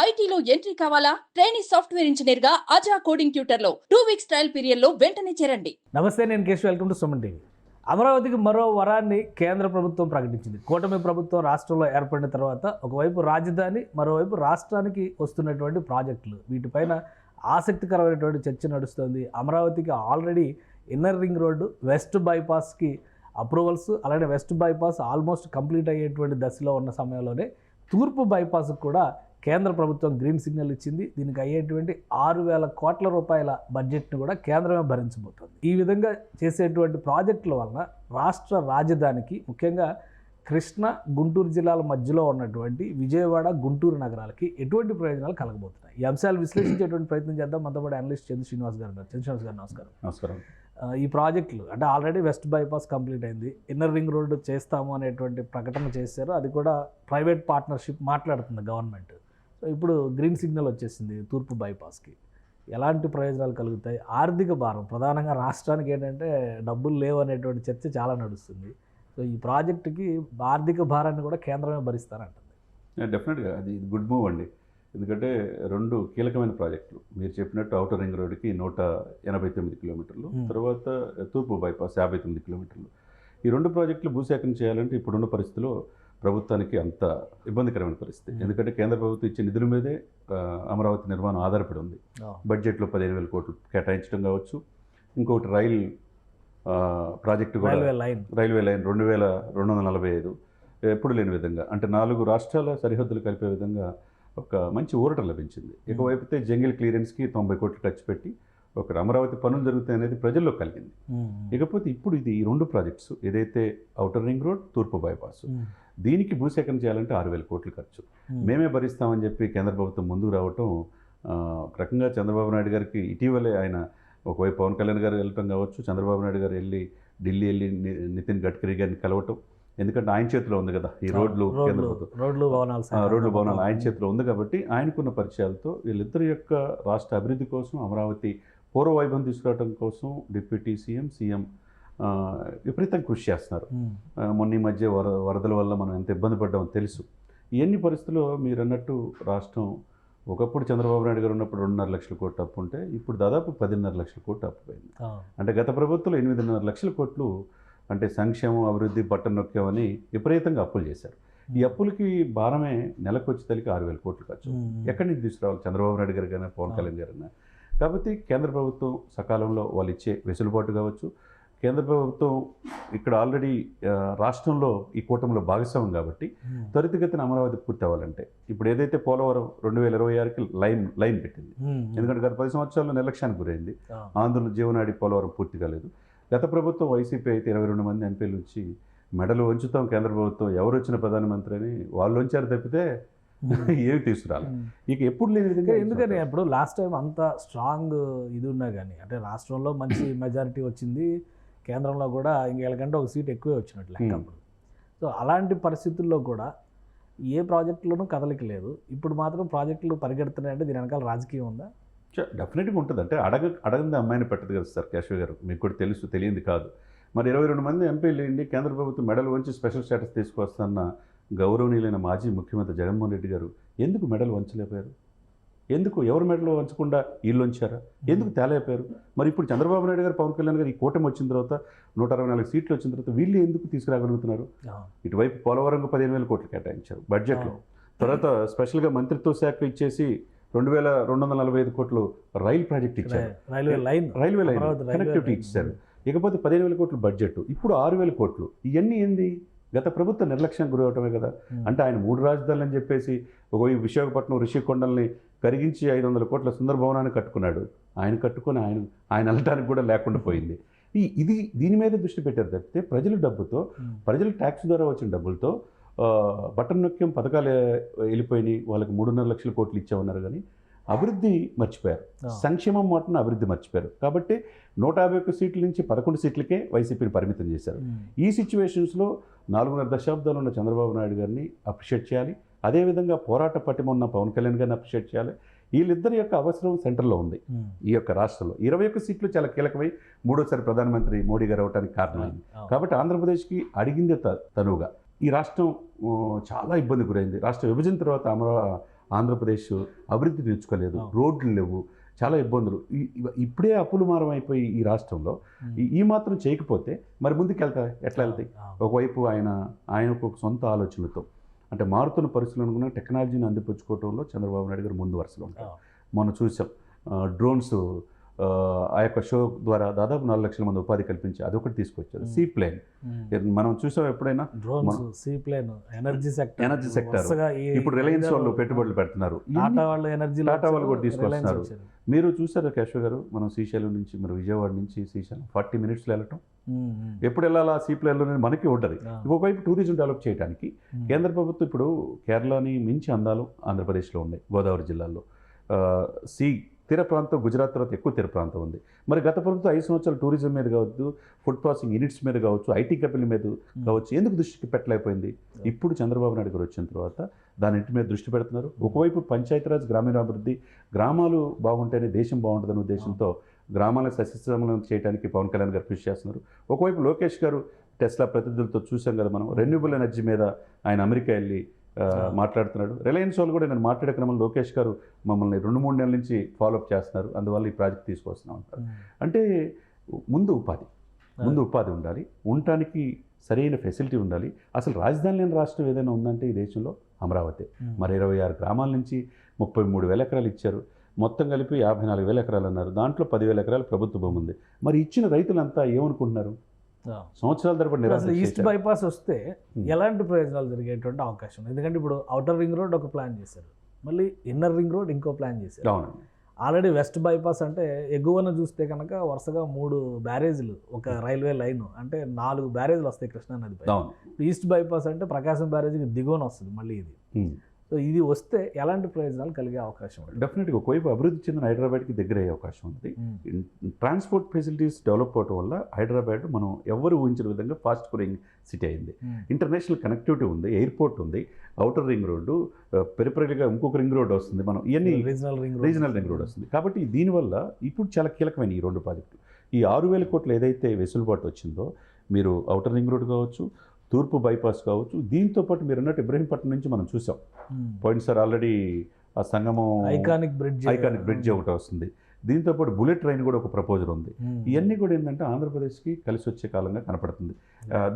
ఐటీలో ఎంట్రీ కావాలా? Training software ఇంజనీర్గా అజా కోడింగ్ ట్యూటర్లో టూ వీక్స్ ట్రయల్ పీరియడ్లో వెంటనే చేరండి. నమస్తే నేను Kesh welcome to Suman TV. అమరావతికి మరో వరాన్ని కేంద్ర ప్రభుత్వం ప్రకటించింది. కూటమి ప్రభుత్వం రాష్ట్రంలో ఏర్పడిన తర్వాత ఒకవైపు రాజధాని మరోవైపు రాష్ట్రానికి వస్తున్నటువంటి ప్రాజెక్టులు. వీటిపైన ఆసక్తికరమైనటువంటి చర్చ నడుస్తోంది. అమరావతికి already inner ring road west బైపాస్కి approvals అలాగే వెస్ట్ బైపాస్ ఆల్మోస్ట్ కంప్లీట్ అయ్యేటువంటి దశలో ఉన్న సమయంలోనే తూర్పు బైపాస్కి కూడా కేంద్ర ప్రభుత్వం గ్రీన్ సిగ్నల్ ఇచ్చింది. దీనికి అయ్యేటువంటి ఆరు వేల కోట్ల రూపాయల బడ్జెట్ను కూడా కేంద్రమే భరించబోతోంది. ఈ విధంగా చేసేటువంటి ప్రాజెక్టుల వలన రాష్ట్ర రాజధానికి ముఖ్యంగా కృష్ణ గుంటూరు జిల్లాల మధ్యలో ఉన్నటువంటి విజయవాడ గుంటూరు నగరాలకి ఎటువంటి ప్రయోజనాలు కలగబోతున్నాయి? ఈ అంశాలు విశ్లేషించేటువంటి ప్రయత్నం చేద్దాం. మనతో పాటు అనలిస్ట్ చంద్ర శ్రీనివాస్ గారు చంద్ర శ్రీనివాస్ గారు నమస్కారం. నమస్కారం. ఈ ప్రాజెక్టులు అంటే ఆల్రెడీ వెస్ట్ బైపాస్ కంప్లీట్ అయింది. ఇన్నర్ రింగ్ రోడ్డు చేస్తాము అనేటువంటి ప్రకటన చేశారు. అది కూడా ప్రైవేట్ పార్ట్నర్షిప్ మాట్లాడుతుంది గవర్నమెంట్. సో ఇప్పుడు గ్రీన్ సిగ్నల్ వచ్చేసింది తూర్పు బైపాస్కి. ఎలాంటి ప్రయోజనాలు కలుగుతాయి? ఆర్థిక భారం ప్రధానంగా రాష్ట్రానికి ఏంటంటే డబ్బులు లేవు అనేటువంటి చర్చ చాలా నడుస్తుంది. సో ఈ ప్రాజెక్టుకి ఆర్థిక భారాన్ని కూడా కేంద్రమే భరిస్తారంటుంది. డెఫినెట్గా అది గుడ్ మూవ్ అండి. ఎందుకంటే రెండు కీలకమైన ప్రాజెక్టులు. మీరు చెప్పినట్టు అవుటర్ రింగ్ రోడ్డుకి నూట ఎనభై తొమ్మిది కిలోమీటర్లు. తర్వాత తూర్పు బైపాస్ యాభై తొమ్మిది కిలోమీటర్లు. ఈ రెండు ప్రాజెక్టులు భూసేకరణ చేయాలంటే ఇప్పుడున్న పరిస్థితిలో ప్రభుత్వానికి అంత ఇబ్బందికరమైన పరిస్థితి. ఎందుకంటే కేంద్ర ప్రభుత్వం ఇచ్చే నిధుల మీదే అమరావతి నిర్మాణం ఆధారపడి ఉంది. బడ్జెట్లో పదిహేను వేల కోట్లు కేటాయించడం కావచ్చు. ఇంకొకటి రైల్ ప్రాజెక్టు కూడా రైల్వే లైన్. రైల్వే లైన్ రెండు వేల రెండు వందల నలభై ఐదు. ఎప్పుడు లేని విధంగా అంటే నాలుగు రాష్ట్రాల సరిహద్దులు కలిపే విధంగా ఒక మంచి ఊరట లభించింది. ఇకవైపుతే జంగిల్ క్లియరెన్స్కి తొంభై కోట్లు ఖర్చు పెట్టి ఒక అమరావతి పనులు జరుగుతాయి అనేది ప్రజల్లో కలిగింది. ఇకపోతే ఇప్పుడు ఇది ఈ రెండు ప్రాజెక్ట్స్ ఏదైతే అవుటర్ రింగ్ రోడ్ తూర్పు బైపాస్. దీనికి భూసేకరణ చేయాలంటే ఆరు వేల కోట్లు ఖర్చు. మేమే. భరిస్తామని చెప్పి కేంద్ర ప్రభుత్వం ముందుకు రావటం ఒక రకంగా చంద్రబాబు నాయుడు గారికి ఇటీవలే ఆయన ఒకవైపు పవన్ కళ్యాణ్ గారు వెళ్ళటం కావచ్చు చంద్రబాబు నాయుడు గారు వెళ్ళి ఢిల్లీ వెళ్ళి నితిన్ గడ్కరీ గారిని కలవటం. ఎందుకంటే ఆయన చేతిలో ఉంది కదా ఈ రోడ్లు కేంద్ర రోడ్లు భవనాలు రోడ్లు భవనాలు ఆయన చేతిలో ఉంది కాబట్టి ఆయనకున్న పరిచయాలతో వీళ్ళిద్దరి యొక్క రాష్ట్ర అభివృద్ధి కోసం అమరావతి పూర్వ వైభవం తీసుకురావడం కోసం డిప్యూటీ సీఎం సీఎం ఆ, విపరీతంగా కృషి చేస్తున్నారు. మొన్న ఈ మధ్య వర వరదల వల్ల మనం ఎంత ఇబ్బంది పడ్డామో తెలుసు. ఇవన్నీ పరిస్థితుల్లో మీరు అన్నట్టు రాష్ట్రం ఒకప్పుడు చంద్రబాబు నాయుడు గారు ఉన్నప్పుడు రెండున్నర లక్షల కోట్లు అప్పు ఉంటే ఇప్పుడు దాదాపు పదిన్నర లక్షల కోట్లు అప్పు పోయింది. అంటే గత ప్రభుత్వంలో ఎనిమిదిన్నర లక్షల కోట్లు అంటే సంక్షేమం అభివృద్ధి బట్టం నొక్కామని విపరీతంగా అప్పులు చేశారు. ఈ అప్పులకి భారమే నెలకు వచ్చి తల్లికి ఆరు వేల కోట్లు ఖర్చు. ఎక్కడి నుంచి తీసుకురావాలి? చంద్రబాబు నాయుడు గారు కానీ పవన్ కళ్యాణ్ గారు కానీ కాబట్టి కేంద్ర ప్రభుత్వం సకాలంలో వాళ్ళు ఇచ్చే వెసులుబాటు కావచ్చు కేంద్ర ప్రభుత్వం ఇక్కడ ఆల్రెడీ రాష్ట్రంలో ఈ కూటమిలో భాగస్వామ్యం కాబట్టి ఉమ్. త్వరితగతిన అమరావతి పూర్తి అవ్వాలంటే ఇప్పుడు ఏదైతే పోలవరం రెండు వేల ఇరవై ఆరుకి లైన్ లైన్ పెట్టింది ఉమ్. ఎందుకంటే గత పది సంవత్సరాల్లో నిర్లక్ష్యానికి గురైంది ఆ. ఆంధ్రుల జీవనాడి పోలవరం పూర్తి కాలేదు గత ప్రభుత్వం వైసీపీ అయితే ఇరవై రెండు మంది ఎంపీల నుంచి మెడలు వంచుతాం కేంద్ర ప్రభుత్వం ఎవరు వచ్చిన ప్రధానమంత్రి అని వాళ్ళు వంచారు తప్పితే ఏమి తీసుకురాలి. ఉమ్. ఇక ఎప్పుడు లేని విధంగా ఎందుకని ఇప్పుడు లాస్ట్ టైం అంత స్ట్రాంగ్ ఇది ఉన్నా కానీ అంటే రాష్ట్రంలో మంచి మెజారిటీ వచ్చింది కేంద్రంలో కూడా ఇంకేళ్ళకంటే ఒక సీట్ ఎక్కువే వచ్చినట్లు లెక్క Hmm. అప్పుడు. సో అలాంటి పరిస్థితుల్లో కూడా ఏ ప్రాజెక్టులోనూ కదలిక లేదు. ఇప్పుడు మాత్రం ప్రాజెక్టులు పరిగెడుతున్నాయంటే దీని వెనకాల రాజకీయం ఉందా? డెఫినెట్గా ఉంటుంది. అంటే అడగ అడగంది అమ్మాయిని పెట్టదు కదా సార్ కేశవ్ గారు. మీకు కూడా తెలుసు తెలియంది కాదు. మరి ఇరవై రెండు మంది ఎంపీలు ఏంటి? కేంద్ర ప్రభుత్వం మెడల్ వంచి స్పెషల్ స్టేటస్ తీసుకొస్తున్న గౌరవనీయులైన మాజీ ముఖ్యమంత్రి జగన్మోహన్ రెడ్డి గారు ఎందుకు మెడల్ వంచలేపారు ఎందుకు ఎవరు మెడల్ వంచకుండా వీళ్ళు వంచారా? ఎందుకు తేలేపారు మరి ఇప్పుడు చంద్రబాబు నాయుడు గారు పవన్ కళ్యాణ్ గారు ఈ కూటమి వచ్చిన తర్వాత నూట అరవై నాలుగు సీట్లు వచ్చిన తర్వాత వీళ్ళు ఎందుకు తీసుకురాగలుగుతున్నారు? ఇటువైపు పోలవరంకు పదిహేను వేల కోట్లు కేటాయించారు బడ్జెట్లో. తర్వాత స్పెషల్గా మంత్రిత్వ శాఖ ఇచ్చేసి రెండు వేల రెండు వందల నలభై ఐదు కోట్లు రైల్ ప్రాజెక్ట్ ఇచ్చారు. Railway line. Railway line connectivity. ఇచ్చారు. ఇకపోతే పదిహేను వేల కోట్లు బడ్జెట్ ఇప్పుడు ఆరు వేల కోట్లు. ఇవన్నీ ఏంది? గత ప్రభుత్వ నిర్లక్ష్యం గురవటమే కదా. అంటే ఆయన మూడు రాజధానులు అని చెప్పేసి ఒక ఈ విశాఖపట్నం ఋషికొండల్ని కరిగించి ఐదు వందల కోట్ల సుందర భవనాన్ని కట్టుకున్నాడు. ఆయన కట్టుకొని ఆయన ఆయన వెళ్ళటానికి కూడా లేకుండా పోయింది. ఈ ఇది దీని మీద దృష్టి పెట్టారు తప్పితే ప్రజల డబ్బుతో ప్రజలు ట్యాక్స్ ద్వారా వచ్చిన డబ్బులతో బటన్ నొక్యం పథకాలు వెళ్ళిపోయినాయి. వాళ్ళకి మూడున్నర లక్షల కోట్లు ఇచ్చామన్నారు కానీ అభివృద్ధి మర్చిపోయారు. సంక్షేమం మాటను అభివృద్ధి మర్చిపోయారు. కాబట్టి నూట యాభై ఒక్క సీట్ల నుంచి పదకొండు సీట్లకే వైసీపీని పరిమితం చేశారు. ఈ సిచ్యువేషన్స్లో నాలుగున్నర దశాబ్దాలు ఉన్న చంద్రబాబు నాయుడు గారిని అప్రిషియేట్ చేయాలి. అదేవిధంగా పోరాట పటిమ ఉన్న పవన్ కళ్యాణ్ గారిని అప్రిషియేట్ చేయాలి. వీళ్ళిద్దరి యొక్క అవసరం సెంటర్లో ఉంది. ఈ యొక్క రాష్ట్రంలో. ఇరవై ఒక్క సీట్లు చాలా కీలకమై మూడోసారి ప్రధానమంత్రి మోడీ గారు అవడానికి కారణమైంది. కాబట్టి ఆంధ్రప్రదేశ్కి అడిగిందే తనువుగా. ఈ రాష్ట్రం చాలా ఇబ్బంది గురైంది. రాష్ట్ర విభజన తర్వాత అమరా ఆంధ్రప్రదేశ్ అభివృద్ధి అవును. రోడ్లు లేవు చాలా ఇబ్బందులు. ఇప్పుడే అప్పులు మారం అయిపోయి ఈ రాష్ట్రంలో ఈ- మాత్రం చేయకపోతే మరి ముందుకు వెళ్తా ఎట్లా వెళ్తాయి? ఒకవైపు ఆయన ఆయనకు ఒక సొంత ఆలోచనలతో అంటే మారుతున్న పరిస్థితులు అనుకున్న టెక్నాలజీని అందిపుచ్చుకోవడంలో చంద్రబాబు నాయుడు గారు ముందు వరుసలో ఉంటారు. మనం చూసాం డ్రోన్స్ ఆ, యొక్క షో ద్వారా దాదాపు నాలుగు లక్షల మంది ఉపాధి కల్పించి అదొకటి తీసుకొచ్చారు. సీ ప్లేన్ మనం చూసాం ఎప్పుడైనా? Sea plane energy sector. sector. ఇప్పుడు రిలయన్స్ వాళ్ళు పెట్టుబడులు పెడుతున్నారు. టాటా వాళ్ళు ఎనర్జీ టాటా వాళ్ళు కూడా తీసుకొస్తున్నారు. మీరు చూసారు కేశవ్ గారు? మనం శ్రీశైలం నుంచి మరి విజయవాడ నుంచి శ్రీశైలం ఫార్టీ మినిట్స్లో వెళ్ళటం. ఎప్పుడు వెళ్ళాలా సీ ప్లేన్లోనే మనకి ఉంటుంది ఇంకొకవైపు టూరిజం డెవలప్ చేయడానికి కేంద్ర ప్రభుత్వం ఇప్పుడు కేరళని మించి అందాలు ఆంధ్రప్రదేశ్లో ఉన్నాయి గోదావరి జిల్లాలో సీ తీర ప్రాంతం గుజరాత్ తర్వాత ఎక్కువ తీర ప్రాంతం ఉంది. మరి గత ప్రభుత్వం ఐదు సంవత్సరాలు టూరిజం మీద కావచ్చు ఫుడ్ ప్రాసెసింగ్ యూనిట్స్ మీద కావచ్చు ఐటీ కంపెనీల మీద కావచ్చు ఎందుకు దృష్టికి పెట్టలేకపోయింది? ఇప్పుడు చంద్రబాబు నాయుడు గారు వచ్చిన తర్వాత దాని ఇంటి మీద దృష్టి పెడుతున్నారు. ఒకవైపు పంచాయతీరాజ్ గ్రామీణాభివృద్ధి గ్రామాలు బాగుంటేనే దేశం బాగుంటుందనే ఉద్దేశంతో గ్రామాలను సస్యశ్యామలం చేయడానికి పవన్ కళ్యాణ్ గారు కృషి చేస్తున్నారు. ఒకవైపు లోకేష్ గారు టెస్లా ప్రతినిధులతో చూసాం కదా మనం రెన్యూబుల్ ఎనర్జీ మీద ఆయన అమెరికా వెళ్ళి మాట్లాడుతున్నాడు. రిలయన్స్ వాళ్ళు కూడా నేను మాట్లాడే క్రమంలో లోకేష్ గారు మమ్మల్ని రెండు మూడు నెలల నుంచి ఫాలోఅప్ చేస్తున్నారు. అందువల్ల ఈ ప్రాజెక్ట్ తీసుకొస్తున్నాం అంటారు. అంటే ముందు ఉపాధి ముందు ఉపాధి ఉండాలి. ఉండటానికి సరైన ఫెసిలిటీ ఉండాలి. అసలు రాజధాని లేని రాష్ట్రం ఏదైనా ఉందంటే ఈ దేశంలో అమరావతి. మరి ఇరవై ఆరు గ్రామాల నుంచి ముప్పై మూడు వేల ఎకరాలు ఇచ్చారు. మొత్తం కలిపి యాభై నాలుగు వేల ఎకరాలు అన్నారు. దాంట్లో పదివేల ఎకరాలు ప్రభుత్వ భూమి ఉంది. మరి ఇచ్చిన రైతులంతా ఏమనుకుంటున్నారు? సంవత్సరాల నిరాశ అసలు ఈస్ట్. బైపాస్ వస్తే. ఎలాంటి ప్రయోజనాలు జరిగేటువంటి అవకాశం ఉంది? ఎందుకంటే ఇప్పుడు అవుటర్ రింగ్ రోడ్ ఒక ప్లాన్ చేశారు. మళ్ళీ ఇన్నర్ రింగ్ రోడ్ ఇంకో ప్లాన్ చేశారు. ఆల్రెడీ వెస్ట్ బైపాస్ అంటే ఎగువన చూస్తే కనుక వరుసగా మూడు బ్యారేజ్లు ఒక రైల్వే లైన్ అంటే నాలుగు బ్యారేజ్లు వస్తాయి కృష్ణా నదిపై అవును. ఈస్ట్ బైపాస్ అంటే ప్రకాశం బ్యారేజ్కి దిగువన వస్తుంది మళ్ళీ ఇది. సో ఇది వస్తే ఎలాంటి ప్రయోజనాలు కలిగే అవకాశం ఉంది? డెఫినెట్గా ఒకవైపు అభివృద్ధి చెందిన హైదరాబాద్కి దగ్గర అయ్యే అవకాశం ఉంది. Hmm. ట్రాన్స్పోర్ట్ ఫెసిలిటీస్ డెవలప్ అవడం వల్ల హైదరాబాద్ మనం ఎవరు ఊహించిన విధంగా ఫాస్ట్ గ్రోయింగ్ సిటీ అయింది. Hmm. ఇంటర్నేషనల్ కనెక్టివిటీ ఉంది ఎయిర్పోర్ట్ ఉంది అవుటర్ రింగ్ రోడ్డు పెరిపరల్గా ఇంకొక రింగ్ రోడ్ వస్తుంది. మనం ఇవన్నీ regional ring regional ring road వస్తుంది. కాబట్టి దీనివల్ల ఇప్పుడు చాలా కీలకమైన ఈ రెండు ప్రాజెక్టులు ఈ ఆరు వేల కోట్లు ఏదైతే వెసులుబాటు వచ్చిందో మీరు అవుటర్ రింగ్ రోడ్ కావచ్చు తూర్పు బైపాస్ కావచ్చు దీంతో పాటు మీరు అన్నట్టు ఇబ్రహీంపట్నం నుంచి మనం చూసాం. పోయినసారి ఆల్రెడీ ఆ సంగమం ఐకానిక్ బ్రిడ్జ్ ఐకానిక్ బ్రిడ్జ్ ఒకటి వస్తుంది. దీంతో పాటు బుల్లెట్ ట్రైన్ కూడా ఒక ప్రపోజల్ ఉంది. ఇవన్నీ కూడా ఏంటంటే ఆంధ్రప్రదేశ్కి కలిసి వచ్చే కాలంగా కనపడుతుంది.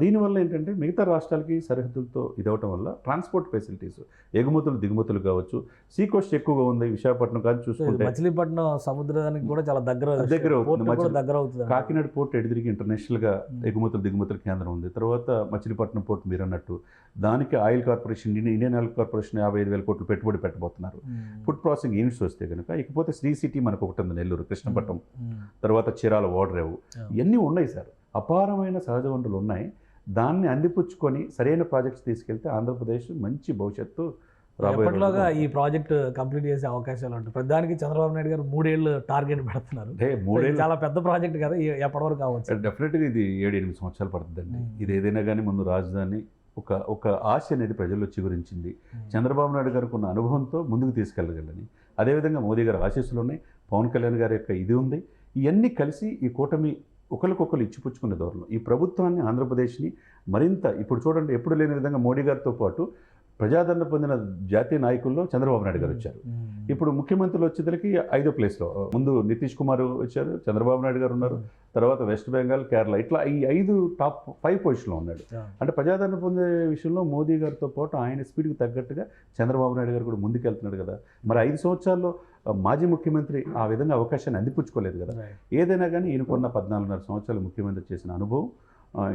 దీనివల్ల ఏంటంటే మిగతా రాష్ట్రాలకి సరిహద్దులతో ఇదవటం వల్ల ట్రాన్స్పోర్ట్ ఫెసిలిటీస్ ఎగుమతులు దిగుమతులు కావచ్చు సీ కోస్ట్ ఎక్కువగా ఉంది విశాఖపట్నం కానీ చూసుకుంటే. మచిలీపట్నం సముద్రానికి కూడా చాలా దగ్గర దగ్గర దగ్గర అవుతుంది కాకినాడ పోర్ట్ ఎడిదిరిగి ఇంటర్నేషనల్గా. ఎగుమతులు దిగుమతుల కేంద్రం ఉంది. తర్వాత మచిలీపట్నం పోర్ట్ మీరు అన్నట్టు దానికి oil corporation Indian Indian oil corporation యాభై ఐదు వేల కోట్లు పెట్టుబడి పెట్టబోతున్నారు. ఫుడ్ ప్రాసెసింగ్ యూనిట్స్ వస్తే కనుక ఇకపోతే శ్రీ సిటీ మనకు ఒకటి ఉంది నెల్లూరు కృష్ణపట్నం తర్వాత చీరాల ఓడరేవు. ఇవన్నీ ఉన్నాయి సార్. అపారమైన సహజ వనరులు ఉన్నాయి. దాన్ని అందిపుచ్చుకొని సరైన ప్రాజెక్ట్స్ తీసుకెళ్తే ఆంధ్రప్రదేశ్ మంచి భవిష్యత్తు ఎప్పటిలోగా ఈ ప్రాజెక్ట్ కంప్లీట్ చేసే అవకాశాలు ఉంటాయి. ప్రధానికి చంద్రబాబు నాయుడు గారు మూడేళ్ళు టార్గెట్ పెడుతున్నారు. మూడేళ్ళు చాలా పెద్ద ప్రాజెక్ట్ కదా ఈ- ఎప్పటి వరకు కావచ్చు డెఫినెట్గా ఇది ఏడు ఎనిమిది సంవత్సరాలు పడుతుందండి. ఇది ఏదైనా కానీ ముందు రాజధాని ఒక ఒక ఆశ అనేది ప్రజల్లో చిగురించింది. చంద్రబాబు నాయుడు గారికి ఉన్న అనుభవంతో ముందుకు తీసుకెళ్ళగలని. అదేవిధంగా మోదీ గారి ఆశీస్సులు ఉన్నాయి. పవన్ కళ్యాణ్ గారి యొక్క ఇది ఉంది. ఇవన్నీ కలిసి ఈ కూటమి ఒకరికొకరు ఇచ్చిపుచ్చుకునే ధోరణి. ఈ ప్రభుత్వాన్ని ఆంధ్రప్రదేశ్ని మరింత ఇప్పుడు చూడండి ఎప్పుడు లేని విధంగా మోడీ గారితో పాటు ప్రజాదరణ పొందిన జాతీయ నాయకుల్లో చంద్రబాబు నాయుడు గారు వచ్చారు. ఇప్పుడు ముఖ్యమంత్రులు వచ్చేసరికి ఐదో ప్లేస్లో. ముందు నితీష్ కుమార్ వచ్చారు చంద్రబాబు నాయుడు గారు ఉన్నారు తర్వాత వెస్ట్ బెంగాల్ కేరళ ఇట్లా ఈ ఐదు టాప్ ఫైవ్ పొజిషన్లో ఉన్నాడు. అంటే ప్రజాదరణ పొందే విషయంలో మోదీ గారితో పాటు ఆయన స్పీడ్కి తగ్గట్టుగా చంద్రబాబు నాయుడు గారు కూడా ముందుకెళ్తున్నాడు కదా. మరి ఐదు సంవత్సరాల్లో మాజీ ముఖ్యమంత్రి ఆ విధంగా అవకాశాన్ని అందిపుచ్చుకోలేదు కదా. ఏదైనా కానీ ఈయనకున్న పద్నాలుగున్నర సంవత్సరాలు ముఖ్యమంత్రి చేసిన అనుభవం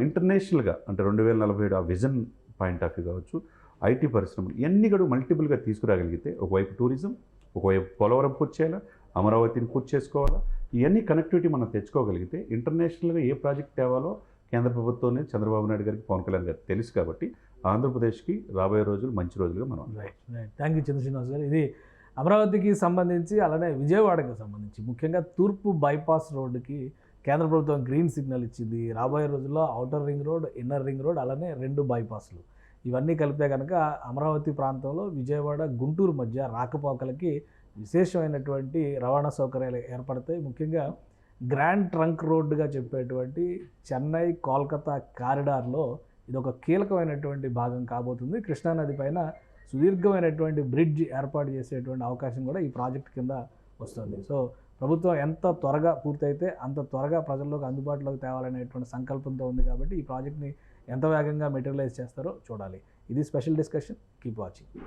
ఇంటర్నేషనల్గా అంటే రెండు వేల నలభై ఏడు ఆ విజన్ పాయింట్ ఆఫ్ వ్యూ కావచ్చు ఐటీ పరిశ్రమలు ఇవన్నీ కూడా మల్టిపుల్గా తీసుకురాగలిగితే ఒకవైపు టూరిజం ఒకవైపు పోలవరం పూర్తి చేయాలా అమరావతిని పూర్తి చేసుకోవాలా ఇవన్నీ కనెక్టివిటీ మనం తెచ్చుకోగలిగితే ఇంటర్నేషనల్గా ఏ ప్రాజెక్ట్ తేవాలో కేంద్ర ప్రభుత్వం చంద్రబాబు నాయుడు గారికి పవన్ కళ్యాణ్ గారికి తెలుసు కాబట్టి ఆంధ్రప్రదేశ్కి రాబోయే రోజులు మంచి రోజులుగా మనం right right thank you Chandrasrinivas గారు. ఇది అమరావతికి సంబంధించి అలానే విజయవాడకి సంబంధించి ముఖ్యంగా తూర్పు బైపాస్ రోడ్డుకి కేంద్ర ప్రభుత్వం గ్రీన్ సిగ్నల్ ఇచ్చింది. రాబోయే రోజుల్లో outer ring road inner ring road అలానే రెండు బైపాస్లు ఇవన్నీ కలిపితే కనుక అమరావతి ప్రాంతంలో విజయవాడ గుంటూరు మధ్య రాకపోకలకి విశేషమైనటువంటి రవాణా సౌకర్యాలు ఏర్పడతాయి. ముఖ్యంగా గ్రాండ్ ట్రంక్ రోడ్డుగా చెప్పేటువంటి చెన్నై కోల్కతా కారిడార్లో ఇది ఒక కీలకమైనటువంటి భాగం కాబోతుంది. కృష్ణానది పైన సుదీర్ఘమైనటువంటి బ్రిడ్జ్ ఏర్పాటు చేసేటువంటి అవకాశం కూడా ఈ ప్రాజెక్ట్ కింద వస్తుంది. సో ప్రభుత్వం ఎంత త్వరగా పూర్తయితే అంత త్వరగా ప్రజల్లోకి అందుబాటులోకి తేవాలనేటువంటి సంకల్పంతో ఉంది కాబట్టి ఈ ప్రాజెక్ట్ని ఎంత వేగంగా మెటీరియలైజ్ చేస్తారో చూడాలి. ఇది స్పెషల్ డిస్కషన్. Keep watching.